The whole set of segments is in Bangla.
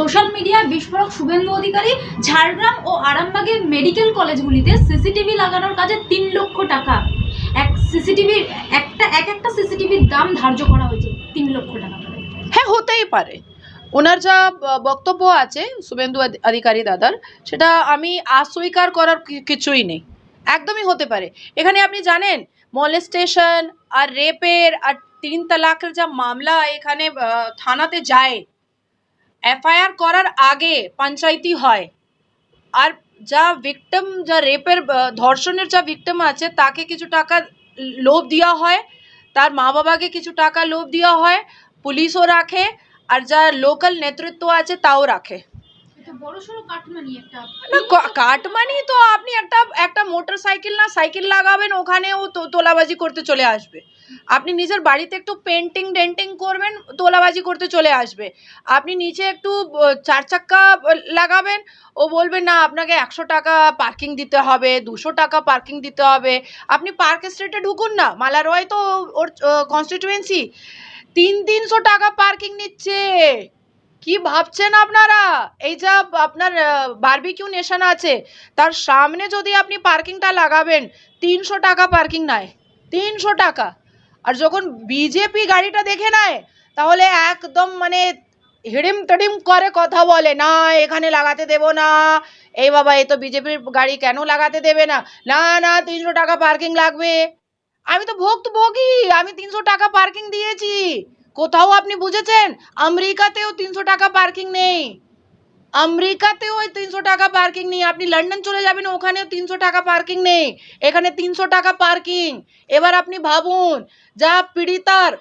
সোশ্যাল মিডিয়ায় বিস্ফোরক শুভেন্দু অধিকারী ঝাড়গ্রাম ও আরামবাগের মেডিকেল কলেজগুলিতে সিসিটিভি লাগানোর কাজে তিন লক্ষ টাকা। এক সিসিটিভির একটা, এক একটা সিসিটিভির দাম ধার্য করা হয়েছে তিন লক্ষ টাকা হ্যাঁ হতেই পারে। ওনার যা বক্তব্য আছে শুভেন্দু অধিকারী দাদার, সেটা আমি অস্বীকার করার কিছুই নেই। একদমই হতে পারে। এখানে আপনি জানেন, মলেস্টেশন আর রেপের আর তিন তালাকের যা মামলা এখানে থানাতে যায় এফআইআর করার আগে পঞ্চায়েতি হয়। আর যা ভিকটিম যা রেপের ধর্ষণের যা ভিকটিম আছে তাকে কিছু টাকা লোভ দেওয়া হয়। তার মা বাবাকে কিছু টাকা লোভ দেওয়া হয় পুলিশও রাখে আর যা লোকাল নেতৃত্ব আছে তাও রাখে। এটা বড় সড়ো কাটমানি তো আপনি একটা একটা মোটর সাইকেল না সাইকেল লাগাবেন ওখানেও তো তোলাবাজি করতে চলে আসবে। আপনি নিজের বাড়িতে একটু পেন্টিং ডেন্টিং করবেন, তোলাবাজি করতে চলে আসবে। আপনি নিচে একটু চার চাক্কা লাগাবেন, ও বলবে, না, আপনাকে একশো টাকা পার্কিং দিতে হবে, দুশো টাকা পার্কিং দিতে হবে। আপনি পার্ক স্ট্রিটে ঢুকুন না মালারয় তো ওর কনস্টিটিউয়েন্সি তিন তিনশো টাকা পার্কিং নিচ্ছে। কি ভাবছেন আপনারা? এই যা আপনার বারবিকিউ নেশন আছে, তার সামনে যদি আপনি পার্কিংটা লাগাবেন, তিনশো টাকা পার্কিং নেয় তিনশো টাকা। আর যখন বিজেপি গাড়িটা দেখে নেয়, তাহলে একদম মানে হিড়িম টিড়িম করে কথা বলে, না, এখানে লাগাতে দেবো না। এই বাবা, এ তো বিজেপির গাড়ি কেন লাগাতে দেবে না? না না, তিনশো টাকা পার্কিং লাগবে। আমি তো ভোগ তো ভোগই আমি তিনশো টাকা পার্কিং দিয়েছি। কোথাও আপনি বুঝেছেন? আমেরিকাতেও তিনশো টাকা পার্কিং নেই। আমেরিকাতেও ওই তিনশো টাকা পার্কিং নেই। আপনি লন্ডন চলে যাবেন, ওখানেও তিনশো টাকা পার্কিং নেই। এখানে তিনশো টাকা পার্কিং এবার আপনি ভাবুন, যা পীড়িতার,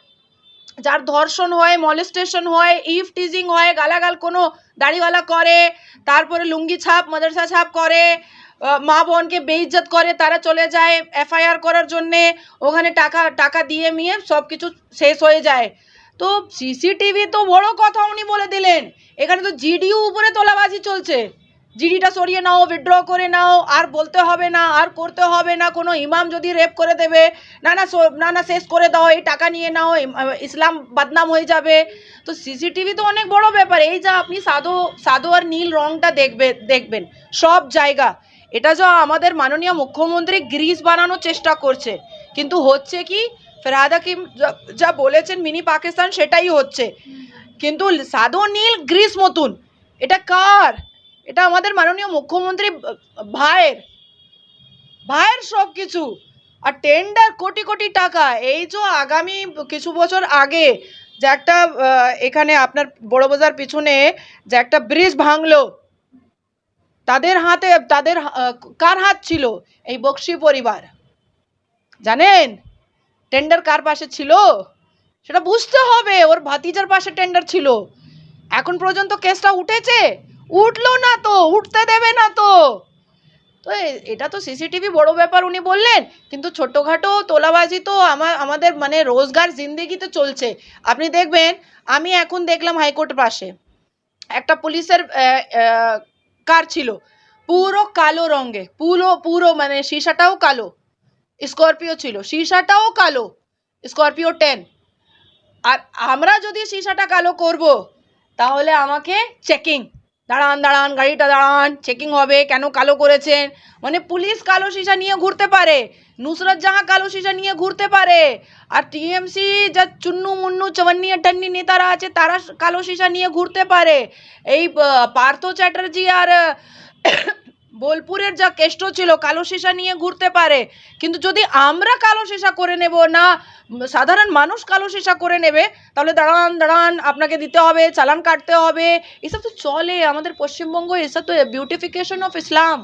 যার ধর্ষণ হয় মলেস্টেশন হয় ইফ টিজিং হয়, গালাগাল কোনো দাড়িওয়ালা করে, তারপরে লুঙ্গি ছাপ, মাদ্রাসা ছাপ করে মা বোনকে বেইজ্জত করে, তারা চলে যায় এফআইআর করার জন্যে। ওখানে টাকা টাকা দিয়ে মিয়ে সব কিছু শেষ হয়ে যায়। তো সিসিটিভি তো বড় কথা উনি বলে দিলেন। এখানে তো জিডিউ উপরে তোলাবাজি চলছে। জিডিটা সরিয়ে নাও উইথড্র করে নাও, আর বলতে হবে না, আর করতে হবে না, কোনো ইমাম যদি রেপ করে দেবে, না না না না, শেষ করে দাও, এই টাকা নিয়ে নাও ইসলাম বদনাম হয়ে যাবে। তো সিসিটিভি তো অনেক বড় ব্যাপার। এই যা আপনি সাদো সাদো আর নীল রংটা দেখবে, দেখবেন, সব জায়গা। এটা যা আমাদের মাননীয় মুখ্যমন্ত্রী গ্রিস বানানোর চেষ্টা করছে। কিন্তু হচ্ছে কি ফেরাদ হাকিম যা- বলেছেন মিনি পাকিস্তান সেটাই হচ্ছে। কিন্তু সাদো নীল, গ্রিস মতন, এটা কার? এটা আমাদের মাননীয় মুখ্যমন্ত্রী ভাইয়ের ভাইয়ের সব কিছু আর টেন্ডার কোটি কোটি টাকা, এই যে আগামী কিছু বছর আগে যে একটা এখানে আপনার বড় বাজার পিছনে যে একটা ব্রিজ ভাঙলো, তাদের হাতে, তাদের কার হাত ছিল? এই বক্সি পরিবার। জানেন? টেন্ডার কার পাশে ছিল? সেটা বুঝতে হবে, ওর ভাতিজার পাশে টেন্ডার ছিল। এখন পর্যন্ত কেসটা উঠেছে? উঠল না তো, উঠতে দেবে না তো। তো এটা তো সিসিটিভি বড় ব্যাপার উনি বললেন, কিন্তু ছোটোখাটো তোলাবাজি তো আমার আমাদের মানে রোজগার জিন্দেগিতে চলছে। আপনি দেখবেন, আমি এখন দেখলাম হাইকোর্টের পাশে, একটা পুলিশের কার ছিল? পুরো কালো রঙে, পুরো পুরো মানে সিসাটাও কালো। স্করপিও ছিল। সিসাটাও কালো, স্করপিও টেন। আর আমরা যদি সিসাটা কালো করব, তাহলে আমাকে চেকিং দাঁড়ান দাঁড়ান, গাড়িটা দাঁড়ান চেকিং হবে, কেন কালো করেছেন? মানে পুলিশ কালো সীসা নিয়ে ঘুরতে পারে, নুসরত জাহাঁ কালো সীসা নিয়ে ঘুরতে পারে, আর টিএমসি যা চুন্নু, মুন্নু চবান্নি আটান্নি নেতারা আছে, তারা কালো সীসা নিয়ে ঘুরতে পারে। এই পার্থ চ্যাটার্জি আর বোলপুরের যা কেষ্ট ছিল, কালো সীসা নিয়ে ঘুরতে পারে। কিন্তু যদি আমরা কালো সীসা করে নেব না, সাধারণ মানুষ কালো সীসা করে নেবে, তাহলে দাঁড়ান দাঁড়ান, আপনাকে দিতে হবে, চালান কাটতে হবে। এসব তো চলে, আমাদের পশ্চিমবঙ্গ এসব তো বিউটিফিকেশন অফ ইসলাম